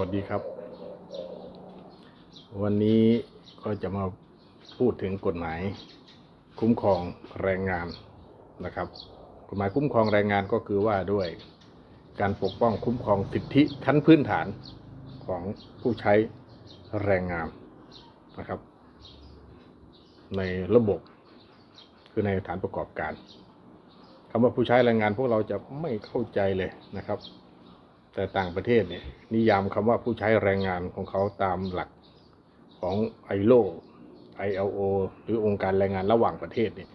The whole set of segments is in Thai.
วัสดีครับ วันนี้ก็จะมาพูดถึงกฎหมาย คุ้มครองแรงงานนะครับ กฎหมายคุ้มครองแรงงานก็คือว่าด้วยการปกป้องคุ้มครองสิทธิขั้นพื้นฐานของผู้ใช้แรงงานนะครับ ในระบบคือในสถานประกอบการคำว่าผู้ใช้แรงงานพวกเราจะไม่เข้าใจเลยนะครับ แต่ต่างประเทศเนี่ยนิยามคำว่าผู้ใช้แรงงานของเขาตามหลักของไอโล ILO หรือองค์การแรงงานระหว่างประเทศเนี่ย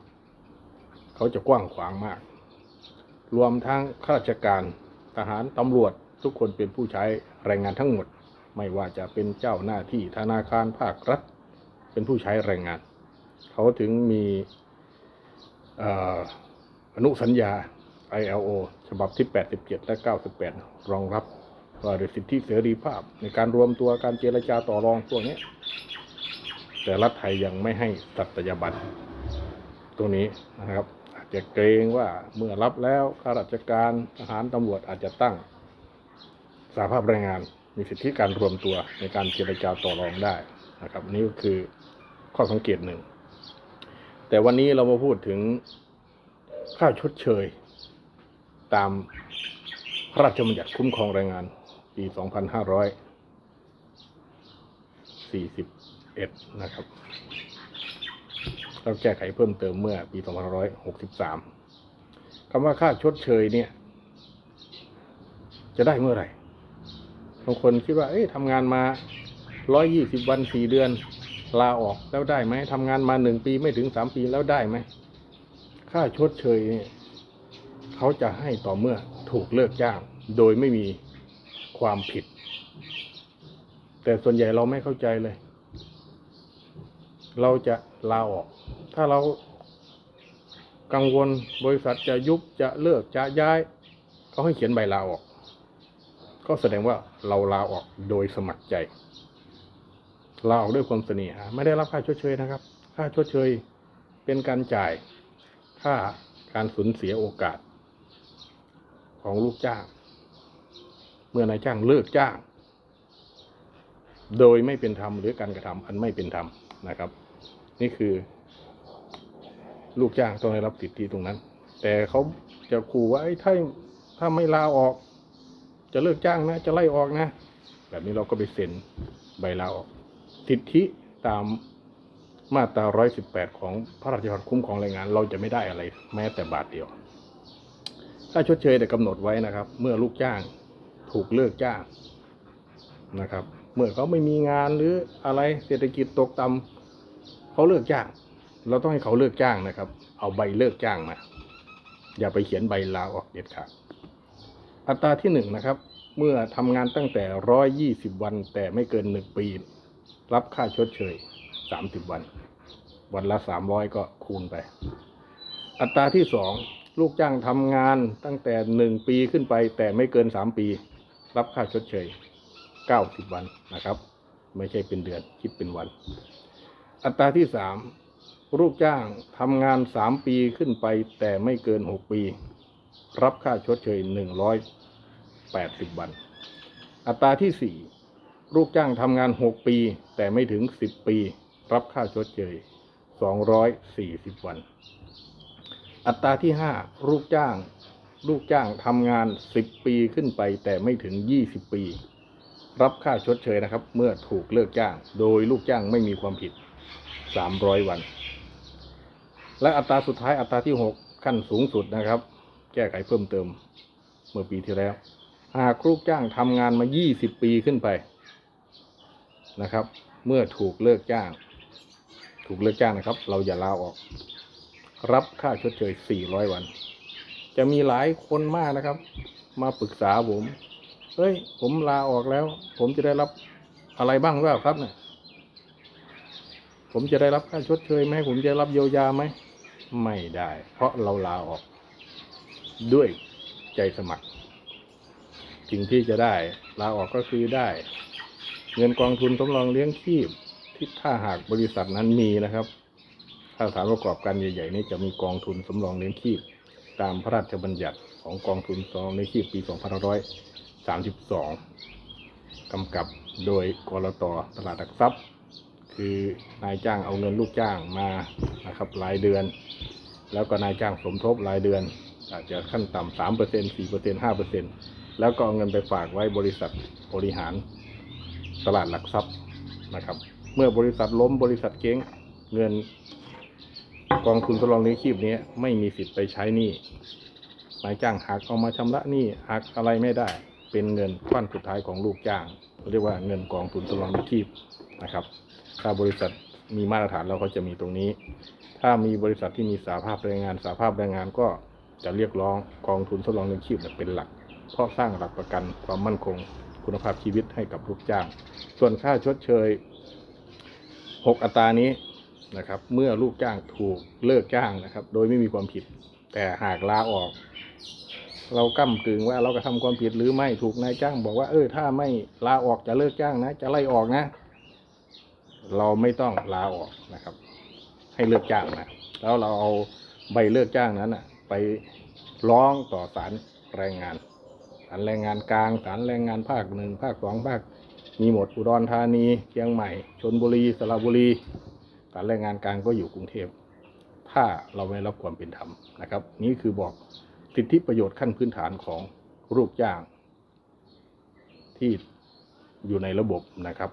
เขาจะกว้างขวางมาก รวมทั้งข้าราชการทหารตำรวจทุกคนเป็นผู้ใช้แรงงานทั้งหมด ไม่ว่าจะเป็นเจ้าหน้าที่ธนาคารภาครัฐ เป็นผู้ใช้แรงงาน เขาถึงมีออนุสัญญา ILO ฉบับที่ 87 และ 98 รองรับว่าด้วยสิทธิเสรีภาพ ในการรวมตัวการเจรจาต่อรองพวกนี้ แต่รัฐไทยยังไม่ให้สัตยาบัตรตรงนี้นะครับ อาจจะเกรงว่าเมื่อรับแล้วข้าราชการทหารตำรวจอาจจะตั้งสาภาพแรงงานมีสิทธิการรวมตัวในการเจรจาต่อรองได้นะครับ นี่ก็คือข้อสังเกตหนึ่ง แต่วันนี้เรามาพูดถึงค่าชดเชย ตามพระราชบัญญัติคุ้มครองแรงงาน ปี 2541 นะครับเราแก้ไขเพิ่มเติมเมื่อปี 2563 คำว่าค่าชดเชยเนี่ย จะได้เมื่อไหร่ บางคนคิดว่า เอ๊ะทำงานมา 120 วัน 4 เดือน ลาออกแล้วได้ไหม ทำงานมา 1 ปีไม่ถึง 3 ปีแล้วได้ไหม ค่าชดเชยเนี่ย เขาจะให้ต่อเมื่อถูกเลิกจ้าง โดยไม่มีความผิด แต่ส่วนใหญ่เราไม่เข้าใจเลย เราจะลาออก ถ้าเรากังวลบริษัทจะยุบจะเลิกจะย้าย เขาให้เขียนใบลาออก ก็แสดงว่าเราลาออกโดยสมัครใจลาออกด้วยความเสน่หาไม่ได้รับค่าชดเชยนะครับ ค่าชดเชยเป็นการจ่ายค่าการสูญเสียโอกาส ของลูกจ้าง เมื่อนายจ้างเลิกจ้าง โดยไม่เป็นธรรมหรือการกระทำอันไม่เป็นธรรมนะครับ นี่คือ ลูกจ้างต้องได้รับสิทธิตรงนั้น แต่เขาจะขู่ว่าไอ้ถ้าถ้าไม่ลาออก จะเลิกจ้างนะ จะไล่ออกนะ แบบนี้เราก็ไปเซ็นใบลาออก สิทธิตามมาตรา 118 ของพระราชบัญญัติคุ้มครองแรงงาน เราจะไม่ได้อะไร แม้แต่บาทเดียว ค่าชดเชยแต่กำหนดไว้นะครับ เมื่อลูกจ้างถูกเลิกจ้างนะครับ เมื่อเขาไม่มีงานหรืออะไรเศรษฐกิจตกต่ำเขาเลิกจ้าง เราต้องให้เขาเลิกจ้างนะครับ เอาใบเลิกจ้างมา อย่าไปเขียนใบลาออกเด็ดขาดอัตราที่หนึ่งนะครับ เมื่อทำงานตั้งแต่ร้อยยี่สิบวัน แต่ไม่เกินหนึ่งปี รับค่าชดเชยสามสิบวัน วันละสามร้อยก็คูณไป อัตราที่สอง ลูกจ้างทำงานตั้งแต่หนึ่งปีขึ้นไป แต่ไม่เกินสามปี รับค่าชดเชยเก้าสิบวันนะครับ ไม่ใช่เป็นเดือนคิดเป็นวัน อัตราที่สามลูกจ้างทำงานสามปีขึ้นไป แต่ไม่เกินหกปี รับค่าชดเชยหนึ่งร้อยแปดสิบวัน อัตราที่สี่ลูกจ้างทำงานหกปี แต่ไม่ถึงสิบปี รับค่าชดเชยสองร้อยสี่สิบวัน อัตราที่ห้าลูกจ้าง ลูกจ้างทำงานสิบปีขึ้นไปแต่ไม่ถึงยี่สิบปี รับค่าชดเชยนะครับ เมื่อถูกเลิกจ้าง โดยลูกจ้างไม่มีความผิดสามร้อยวัน และอัตราสุดท้ายอัตราที่หกขั้นสูงสุดนะครับ แก้ไขเพิ่มเติมเมื่อปีที่แล้ว หากลูกจ้างทำงานมา 20 ปีขึ้นไปนะครับ เมื่อถูกเลิกจ้าง ถูกเลิกจ้างนะครับ เราอย่าลาออก รับค่าชดเชย 400 วัน จะมีหลายคนมากนะครับ มาปรึกษาผมเฮ้ย ผมลาออกแล้ว ผมจะได้รับอะไรบ้างหรือเปล่าครับเนี่ย ผมจะได้รับค่าชดเชยไหม ผมจะรับเยียวยาไหม ไม่ได้ เพราะเราลาออก ด้วยใจสมัคร สิ่งที่จะได้ลาออกก็คือได้ เงินกองทุนสำรองเลี้ยงชีพที่ถ้าหากบริษัทนั้นมีนะครับ ถ้าสถานประกอบการใหญ่ๆนี่จะมีกองทุนสำรองเลี้ยงชีพ ตามพระราชบัญญัติของกองทุนสำรองเลี้ยงชีพปี2532กำกับโดยกรตตลาดหลักทรัพย์ คือนายจ้างเอาเงินลูกจ้างมานะครับรายเดือน แล้วก็นายจ้างสมทบรายเดือน อาจจะขั้นต่ำสามเปอร์เซ็นต์สี่เปอร์เซ็นต์ห้าเปอร์เซ็นต์แล้วก็เอาเงินไปฝากไว้บริษัทบริหารตลาดหลักทรัพย์นะครับ เมื่อบริษัทล้มบริษัทเจ๊งเงิน กองทุนสำรองเลี้ยงชีพนี้ไม่มีสิทธิ์ไปใช้หนี้นายจ้างหักเอามาชำระหนี้หักอะไรไม่ได้ เป็นเงินก้นสุดท้ายของลูกจ้างเรียกว่าเงินกองทุนสำรองเลี้ยงชีพนะครับ ถ้าบริษัทมีมาตรฐานแล้วเขาจะมีตรงนี้ ถ้ามีบริษัทที่มีสาภาพแรงงานสาภาพแรงงานก็จะเรียกร้องกองทุนสำรองเลี้ยงชีพเนี่ยเป็นหลัก เพราะสร้างหลักประกันความมั่นคง คุณภาพชีวิตให้กับลูกจ้าง ส่วนค่าชดเชย 6 อัตรานี้ นะครับ เมื่อลูกจ้างถูกเลิกจ้างนะครับ โดยไม่มีความผิด แต่หากลาออก เราก้ากึ่งว่าเรากระทำความผิดหรือไม่ถูกนายจ้าง บอกว่าเออถ้าไม่ลาออกจะเลิกจ้างนะ จะไล่ออกนะ เราไม่ต้องลาออกนะครับ ให้เลิกจ้างนะแล้วเราเอาใบเลิกจ้างนั้นนะไปร้องต่อศาลแรงงานศาลแรงงานกลางศาลแรงงานภาคหนึ่งภาคสองภาคมีหมดอุดรธานีเชียงใหม่ชนบุรีสระบุรีาลแรงงานกลางก็อยู่กรุงเทพ ถ้าเราไม่รับความเป็นธรรมนะครับ นี่คือบอกสิทธิประโยชน์ขั้นพื้นฐานของลูกจ้าง ที่อยู่ในระบบนะครับ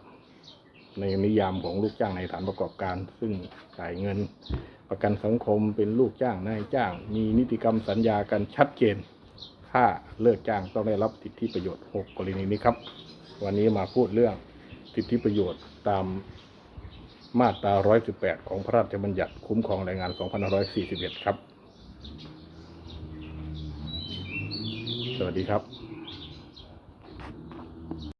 ในนิยามของลูกจ้างในฐานประกอบการ ซึ่งจ่ายเงิน ประกันสังคมเป็นลูกจ้างนายจ้าง มีนิติกรรมสัญญากันชัดเจนถ้าเลิกจ้างต้องได้รับสิทธิประโยชน์ 6 กรณีนี้ครับ วันนี้มาพูดเรื่องสิทธิประโยชน์ตาม มาตรา 118 ของพระราชบัญญัติคุ้มครองแรงงาน 2541 ครับ สวัสดีครับ